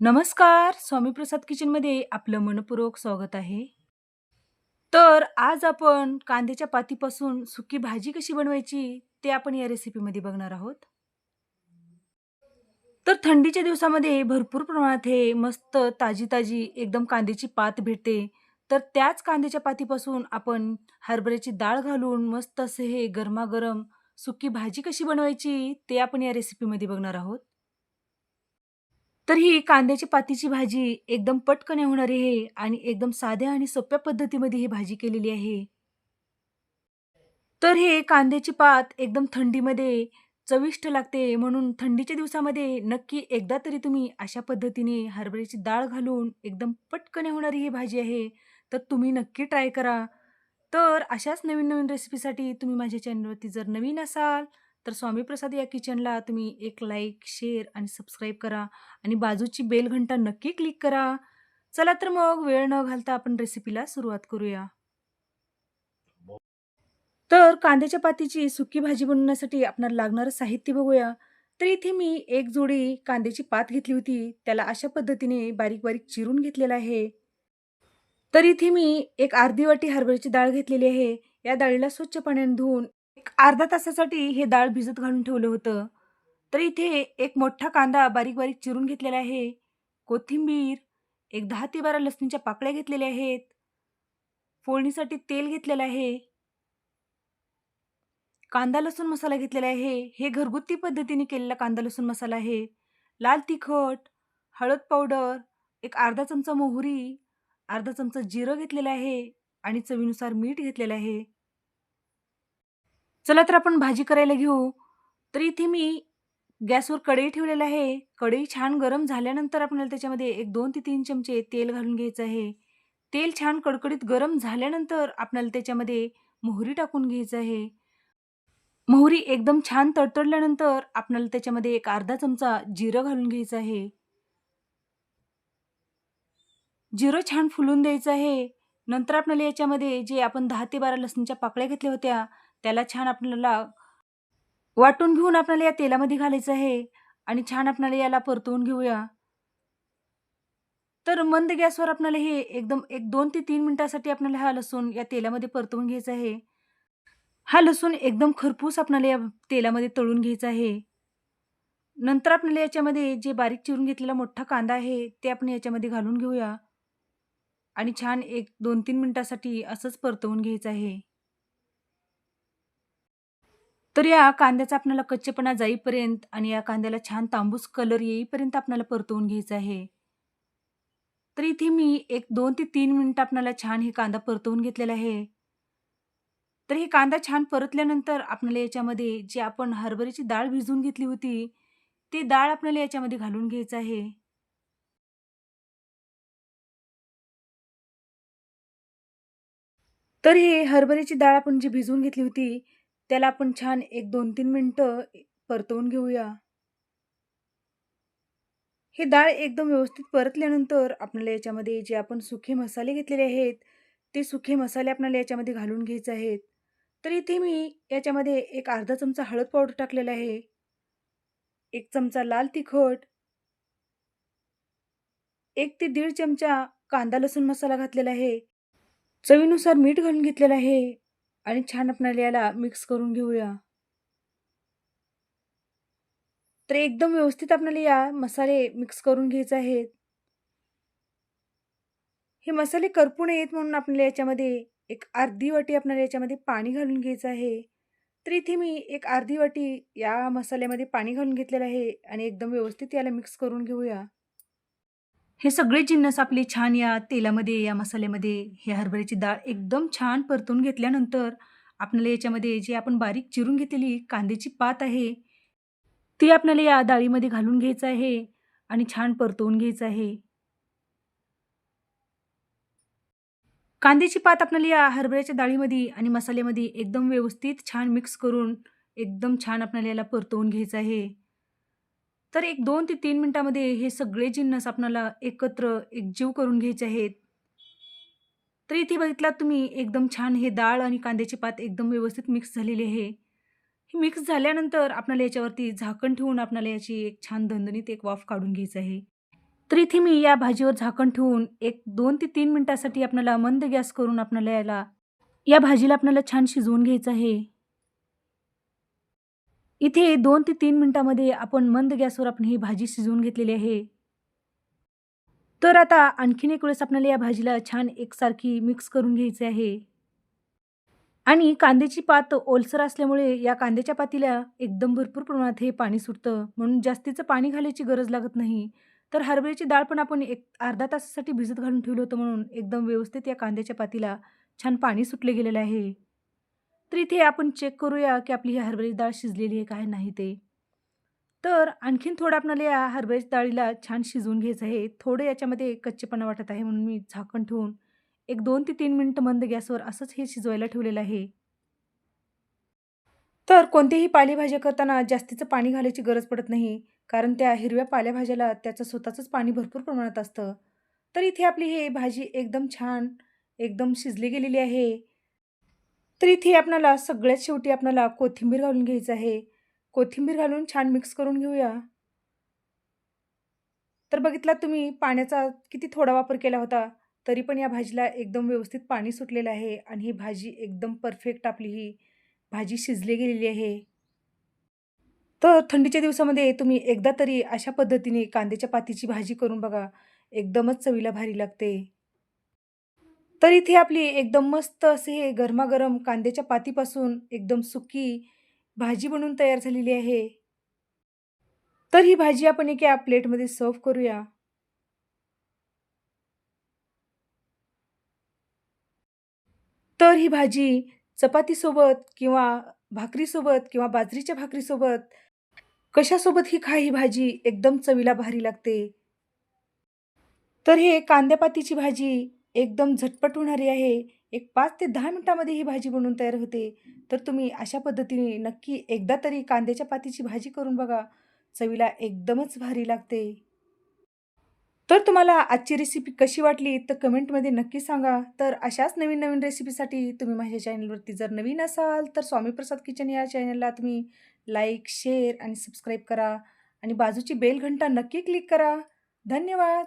नमस्कार. स्वामी प्रसाद किचनमध्ये आपलं मनपूर्वक स्वागत आहे. तर आज आपण कांद्याच्या पातीपासून सुकी भाजी कशी बनवायची, ते आपण या रेसिपीमध्ये बघणार आहोत. तर थंडीच्या दिवसामध्ये भरपूर प्रमाणात हे मस्त ताजी-ताजी एकदम कांद्याची पात भेटते. तर त्याच कांद्याच्या पातीपासून आपण हरभऱ्याची डाळ घालून मस्त असे हे गरमागरम सुकी भाजी कशी बनवायची, ते आपण या रेसिपीमध्ये बघणार आहोत. तर ही कांद्याची पातीची भाजी एकदम पटकन होणारी आहे आणि एकदम साध्या आणि सोप्या पद्धतीमध्ये ही भाजी केलेली आहे. तर हे कांद्याची पात एकदम थंडीमध्ये चविष्ट लागते म्हणून थंडीच्या दिवसामध्ये नक्की एकदा तरी तुम्ही अशा पद्धतीने हरभऱ्याची डाळ घालून एकदम पटकन होणारी ही भाजी आहे. तर तुम्ही नक्की ट्राय करा. तर अशाच नवीन-नवीन रेसिपीसाठी तुम्ही माझ्या चॅनलवरती जर नवीन असाल, तर स्वामी प्रसाद या किचनला तुम्ही एक लाईक, शेअर आणि सबस्क्राईब करा आणि बाजूची बेल घंटा नक्की क्लिक करा. चला तर मग वेळ न घालता आपण रेसिपीला सुरुवात करूया. तर कांद्याच्या पातीची सुकी भाजी बनवण्यासाठी आपणाला लागणारं साहित्य बघूया. तर इथे मी एक जोडी कांद्याची पात घेतली होती. त्याला अशा पद्धतीने बारीक-बारीक चिरून घेतलेलं आहे. तर इथे मी एक अर्धी वाटी हरभऱ्याची डाळ घेतलेली आहे. या डाळीला स्वच्छ पाण्याने धुवून एक अर्धा तासासाठी हे डाळ भिजत घालून ठेवलं होतं. तर इथे एक मोठा कांदा बारीक-बारीक चिरून घेतलेला आहे. कोथिंबीर, एक दहा ते 12 लसणीच्या पाकळ्या घेतलेल्या आहेत. फोडणीसाठी तेल घेतलेलं आहे. कांदा लसूण मसाला घेतलेला आहे. हे घरगुती पद्धतीने केलेला कांदा लसूण मसाला आहे. लाल तिखट, हळद पावडर, एक अर्धा चमचा मोहरी, अर्धा चमचा जिरं घेतलेलं आहे आणि चवीनुसार मीठ घेतलेलं आहे. चला तर आपण भाजी करायला घेऊ. तर इथे मी गॅसवर कढई ठेवलेलं आहे. कढई छान गरम झाल्यानंतर आपल्याला त्याच्यामध्ये एक दोन ते तीन चमचे तेल घालून घ्यायचं आहे. तेल छान कडकडीत गरम झाल्यानंतर आपल्याला त्याच्यामध्ये मोहरी टाकून घ्यायचं आहे. मोहरी एकदम छान तडतडल्यानंतर आपल्याला त्याच्यामध्ये एक अर्धा चमचा जिरं घालून घ्यायचं आहे. जिरं छान फुलून द्यायचं आहे. नंतर आपल्याला याच्यामध्ये जे आपण दहा ते 12 लसणीच्या पाकळ्या घेतल्या होत्या, त्याला छान आपल्याला वाटून घेऊन आपल्याला या तेलामध्ये घालायचं आहे आणि छान आपल्याला याला परतवून घेऊया. तर मंद गॅसवर आपल्याला हे एकदम एक दोन ते तीन मिनटासाठी आपल्याला हा लसूण या तेलामध्ये परतवून घ्यायचा आहे. हा लसूण एकदम खरपूस आपल्याला या तेलामध्ये तळून घ्यायचा आहे. नंतर आपल्याला याच्यामध्ये जे बारीक चिरून घेतलेला मोठा कांदा आहे, ते आपण याच्यामध्ये घालून घेऊया आणि छान एक दोन तीन मिनटासाठी असंच परतवून घ्यायचं आहे. तर या कांद्याचा आपल्याला कच्चेपणा जाईपर्यंत आणि या कांद्याला छान तांबूस कलर येईपर्यंत आपल्याला परतवून घ्यायचं आहे. तर इथे मी एक दोन ते तीन मिनटं आपल्याला छान हे कांदा परतवून घेतलेला आहे. तर हे कांदा छान परतल्यानंतर आपल्याला याच्यामध्ये जी आपण हरभऱ्याची डाळ भिजवून घेतली होती, ती डाळ आपल्याला याच्यामध्ये घालून घ्यायचं आहे. तर हे हरभऱ्याची डाळ आपण जी भिजवून घेतली होती, त्याला आपण छान एक 2-3 मिनिटं परतवून घेऊया. ही डाळ एकदम व्यवस्थित परतल्यानंतर आपल्याला याच्यामध्ये जे आपण सुखे मसाले घेतलेले आहेत, ते सुखे मसाले आपल्याला याच्यामध्ये घालून घ्यायचे आहेत. तर इथे मी याच्यामध्ये एक अर्धा चमचा हळद पावडर टाकलेला आहे. एक चमचा लाल तिखट एक ते दीड चमचा कांदा लसूण मसाला घातलेला आहे. चवीनुसार मीठ घालून घेतलेलं आहे आणि छान आपणाला याला मिक्स करून घेऊया. तर एकदम व्यवस्थित आपल्याला या मसाले मिक्स करून घ्यायचे आहेत. हे मसाले करपू नयेत म्हणून आपल्याला याच्यामध्ये एक अर्धी वाटी आपल्याला याच्यामध्ये पाणी घालून घ्यायचं आहे. तर इथे मी एक अर्धी वाटी या मसाल्यामध्ये पाणी घालून घेतलेलं आहे आणि एकदम व्यवस्थित याला मिक्स करून घेऊया. हे सगळे जिन्नस आपले छान या तेलामध्ये, या मसाल्यामध्ये हे हरभऱ्याची डाळ एकदम छान परतून घेतल्यानंतर आपल्याला याच्यामध्ये जे आपण बारीक चिरून घेतलेली कांद्याची पात आहे, ती आपल्याला या डाळीमध्ये घालून घ्यायचं आहे आणि छान परतवून घ्यायचं आहे. कांद्याची पात आपल्याला या हरभऱ्याच्या डाळीमध्ये आणि मसाल्यामध्ये एकदम व्यवस्थित छान मिक्स करून एकदम छान आपल्याला याला परतवून घ्यायचं आहे. तर एक दोन ते तीन मिनटामध्ये हे सगळे जिन्नस आपणाला एकत्र एकजीव करून घ्यायचे आहेत. तर इथे बघितलात तुम्ही एकदम छान हे डाळ आणि कांद्याची पात एकदम व्यवस्थित मिक्स झालेली आहे. हे मिक्स झाल्यानंतर आपणाला याच्यावरती झाकण ठेवून आपणाला याची एक छान दणदणीत एक वाफ काढून घ्यायचं आहे. तर इथे मी या भाजीवर झाकण ठेवून एक दोन ते तीन मिनटासाठी आपल्याला मंद गॅस करून आपणाला याला या भाजीला आपल्याला छान शिजवून घ्यायचं आहे. इथे दोन ते तीन मिनटामध्ये आपण मंद गॅसवर आपण ही भाजी शिजवून घेतलेली आहे. तर आता आणखीन एक वेळेस आपल्याला या भाजीला छान एकसारखी मिक्स करून घ्यायची आहे. आणि कांद्याची पात ओलसर असल्यामुळे या कांद्याच्या पातीला एकदम भरपूर प्रमाणात हे पाणी सुटतं. म्हणून जास्तीचं पाणी घालायची गरज लागत नाही. तर हरभऱ्याची डाळ पण आपण एक अर्धा तासासाठी भिजत घालून ठेवलं होतं म्हणून एकदम व्यवस्थित या कांद्याच्या पातीला छान पाणी सुटले गेलेलं आहे. तर इथे आपण चेक करूया, की आपली ही हरभऱ्याची डाळ शिजलेली आहे काय नाही ते. तर आणखीन थोडं आपल्याला या हरभऱ्याच्या डाळीला छान शिजवून घ्यायचं आहे. थोडं याच्यामध्ये कच्चेपणा वाटत आहे म्हणून मी झाकण ठेवून एक दोन ते तीन मिनटं मंद गॅसवर असंच हे शिजवायला ठेवलेलं आहे. तर कोणतीही पालेभाज्या करताना जास्तीचं पाणी घालायची गरज पडत नाही. कारण त्या हिरव्या पालेभाज्याला त्याचं स्वतःचंच पाणी भरपूर प्रमाणात असतं. तर इथे आपली ही भाजी एकदम छान, एकदम शिजली गेलेली आहे. तर इथे आपल्याला सगळ्यात शेवटी आपल्याला कोथिंबीर घालून घ्यायचं आहे. कोथिंबीर घालून छान मिक्स करून घेऊया. तर बघितलात तुम्ही पाण्याचा किती थोडा वापर केला होता, तरी पण या भाजीला एकदम व्यवस्थित पाणी सुटलेलं आहे आणि ही भाजी एकदम परफेक्ट आपली ही भाजी शिजली गेलेली आहे. तर थंडीच्या दिवसामध्ये तुम्ही एकदा तरी अशा पद्धतीने कांद्याच्या पातीची भाजी करून बघा. एकदमच चवीला भारी लागते. तर इथे आपली एकदम मस्त असे हे गरमागरम कांद्याच्या पातीपासून एकदम सुकी भाजी बनवून तयार झालेली आहे. तर ही भाजी आपण एका प्लेटमध्ये सर्व्ह करूया. तर ही भाजी चपातीसोबत किंवा भाकरीसोबत किंवा बाजरीच्या भाकरीसोबत कशासोबत ही खा ही भाजी एकदम चवीला भारी लागते. तर हे कांद्यापातीची भाजी एकदम झटपट होणारी आहे. एक पाच ते दहा मिनटामध्ये ही भाजी बनवून तयार होते. तर तुम्ही अशा पद्धतीने नक्की एकदा तरी कांद्याच्या पातीची भाजी करून बघा. चवीला एकदमच भारी लागते. तर तुम्हाला आजची रेसिपी कशी वाटली तर कमेंटमध्ये नक्की सांगा. तर अशाच नवीन-नवीन रेसिपीसाठी तुम्ही माझ्या चॅनलवरती जर नवीन असाल तर स्वामीप्रसाद किचन या चॅनलला तुम्ही लाईक, शेअर आणि सबस्क्राईब करा आणि बाजूची बेल घंटा नक्की क्लिक करा. धन्यवाद.